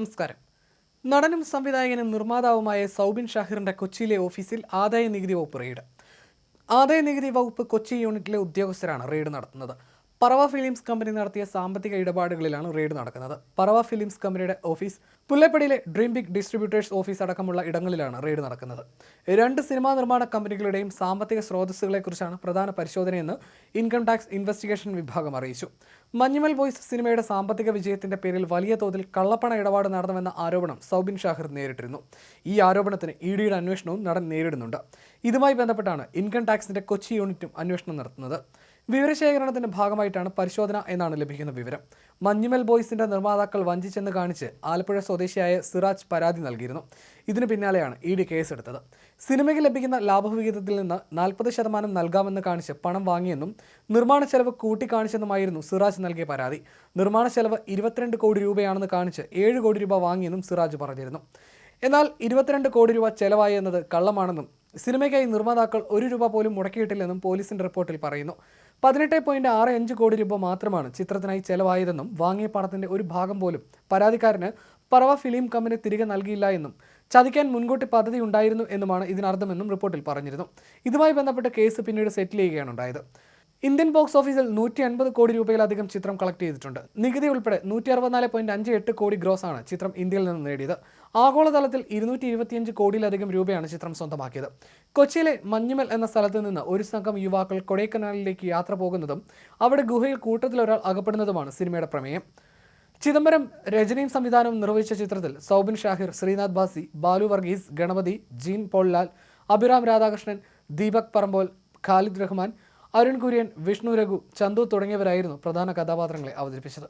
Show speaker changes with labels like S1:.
S1: നമസ്കാരം. നടനും സംവിധായകനും നിർമ്മാതാവുമായ സൗബിൻ ഷാഹിറിന്റെ കൊച്ചിയിലെ ഓഫീസിൽ ആദായ നികുതി വകുപ്പ് റെയ്ഡ്. ആദായ നികുതി വകുപ്പ് കൊച്ചി യൂണിറ്റിലെ ഉദ്യോഗസ്ഥരാണ് റെയ്ഡ് നടത്തുന്നത്. പറവ ഫിലിംസ് കമ്പനി നടത്തിയ സാമ്പത്തിക ഇടപാടുകളിലാണ് റെയ്ഡ് നടക്കുന്നത്. പറവ ഫിലിംസ് കമ്പനിയുടെ ഓഫീസ് പുല്ലപ്പടിയിലെ ഡ്രീം ബിഗ് ഡിസ്ട്രിബ്യൂട്ടേഴ്സ് ഓഫീസ് അടക്കമുള്ള ഇടങ്ങളിലാണ് റെയ്ഡ് നടക്കുന്നത്. രണ്ട് സിനിമാ നിർമ്മാണ കമ്പനികളുടെയും സാമ്പത്തിക സ്രോതസ്സുകളെക്കുറിച്ചാണ് പ്രധാന പരിശോധനയെന്ന് ഇൻകം ടാക്സ് ഇൻവെസ്റ്റിഗേഷൻ വിഭാഗം അറിയിച്ചു. മഞ്ഞുമൽ ബോയ്സ് സിനിമയുടെ സാമ്പത്തിക വിജയത്തിന്റെ പേരിൽ വലിയ തോതിൽ കള്ളപ്പണ ഇടപാട് നടന്നുവെന്ന ആരോപണം സൗബിൻ ഷാഹിർ നേരിട്ടിരുന്നു. ഈ ആരോപണത്തിന് ഇ ഡിയുടെ അന്വേഷണവും നടൻ നേരിടുന്നുണ്ട്. ഇതുമായി ബന്ധപ്പെട്ടാണ് ഇൻകം ടാക്സിന്റെ കൊച്ചി യൂണിറ്റും അന്വേഷണം നടത്തുന്നത്. വിവരശേഖരണത്തിന്റെ ഭാഗമായിട്ടാണ് പരിശോധന എന്നാണ് ലഭിക്കുന്ന വിവരം. മഞ്ഞുമൽ ബോയ്സിന്റെ നിർമ്മാതാക്കൾ വഞ്ചിച്ചെന്ന് കാണിച്ച് ആലപ്പുഴ സ്വദേശിയായ സിറാജ് പരാതി നൽകിയിരുന്നു. ഇതിനു പിന്നാലെയാണ് ഇ ഡി കേസെടുത്തത്. സിനിമയ്ക്ക് ലഭിക്കുന്ന ലാഭവിഹിതത്തിൽ നിന്ന് നാൽപ്പത് ശതമാനം നൽകാമെന്ന് കാണിച്ച് പണം വാങ്ങിയെന്നും നിർമ്മാണ ചെലവ് കൂട്ടിക്കാണിച്ചെന്നുമായിരുന്നു സിറാജ് നൽകിയ പരാതി. നിർമ്മാണ ചെലവ് ഇരുപത്തിരണ്ട് കോടി രൂപയാണെന്ന് കാണിച്ച് ഏഴ് കോടി രൂപ വാങ്ങിയെന്നും സിറാജ് പറഞ്ഞിരുന്നു. എന്നാൽ ഇരുപത്തിരണ്ട് കോടി രൂപ ചെലവായി എന്നത് കള്ളമാണെന്നും സിനിമയ്ക്കായി നിർമ്മാതാക്കൾ ഒരു രൂപ പോലും മുടക്കിയിട്ടില്ലെന്നും പോലീസിന്റെ റിപ്പോർട്ടിൽ പറയുന്നു. പതിനെട്ട് പോയിന്റ് ആറ് അഞ്ച് കോടി രൂപ മാത്രമാണ് ചിത്രത്തിനായി ചെലവായതെന്നും വാങ്ങിയ പണത്തിന്റെ ഒരു ഭാഗം പോലും പരാതിക്കാരന് പറവ ഫിലിം കമ്പനി തിരികെ നൽകിയില്ല എന്നും ചതിക്കാൻ മുൻകൂട്ടി പദ്ധതി ഉണ്ടായിരുന്നു എന്നുമാണ് ഇതിനർത്ഥമെന്നും റിപ്പോർട്ടിൽ പറഞ്ഞിരുന്നു. ഇതുമായി ബന്ധപ്പെട്ട് കേസ് പിന്നീട് സെറ്റിൽ ചെയ്യുകയാണ് ഉണ്ടായത്. ഇന്ത്യൻ ബോക്സ് ഓഫീസിൽ നൂറ്റി അൻപത് കോടി രൂപയിലധികം ചിത്രം കളക്ട് ചെയ്തിട്ടുണ്ട്. നികുതി ഉൾപ്പെടെ നൂറ്റി അറുപത്തിനാല് പോയിന്റ് അഞ്ച് എട്ട് കോടി ഗ്രോസ് ആണ് ചിത്രം ഇന്ത്യയിൽ നിന്ന് നേടിയത്. ആഗോളതലത്തിൽ ഇരുന്നൂറ്റി ഇരുപത്തിയഞ്ച് കോടിയിലധികം രൂപയാണ് ചിത്രം സ്വന്തമാക്കിയത്. കൊച്ചിയിലെ മഞ്ഞുമൽ എന്ന സ്ഥലത്ത് നിന്ന് ഒരു സംഘം യുവാക്കൾ കൊടൈക്കനാലിലേക്ക് യാത്ര പോകുന്നതും അവിടെ ഗുഹയിൽ കൂട്ടത്തിൽ ഒരാൾ അകപ്പെടുന്നതുമാണ് സിനിമയുടെ പ്രമേയം. ചിദംബരം രജനിയും സംവിധാനവും നിർവഹിച്ച ചിത്രത്തിൽ സൗബിൻ ഷാഹിർ ശ്രീനാഥ് ബാസി ബാലു വർഗീസ് ഗണപതി ജീൻ പോൾലാൽ അഭിറാം രാധാകൃഷ്ണൻ ദീപക് പറമ്പോൽ ഖാലിദ് റഹ്മാൻ അരുൺ കുര്യൻ വിഷ്ണു രഘു ചന്തു തുടങ്ങിയവരായിരുന്നു പ്രധാന കഥാപാത്രങ്ങളെ അവതരിപ്പിച്ചത്.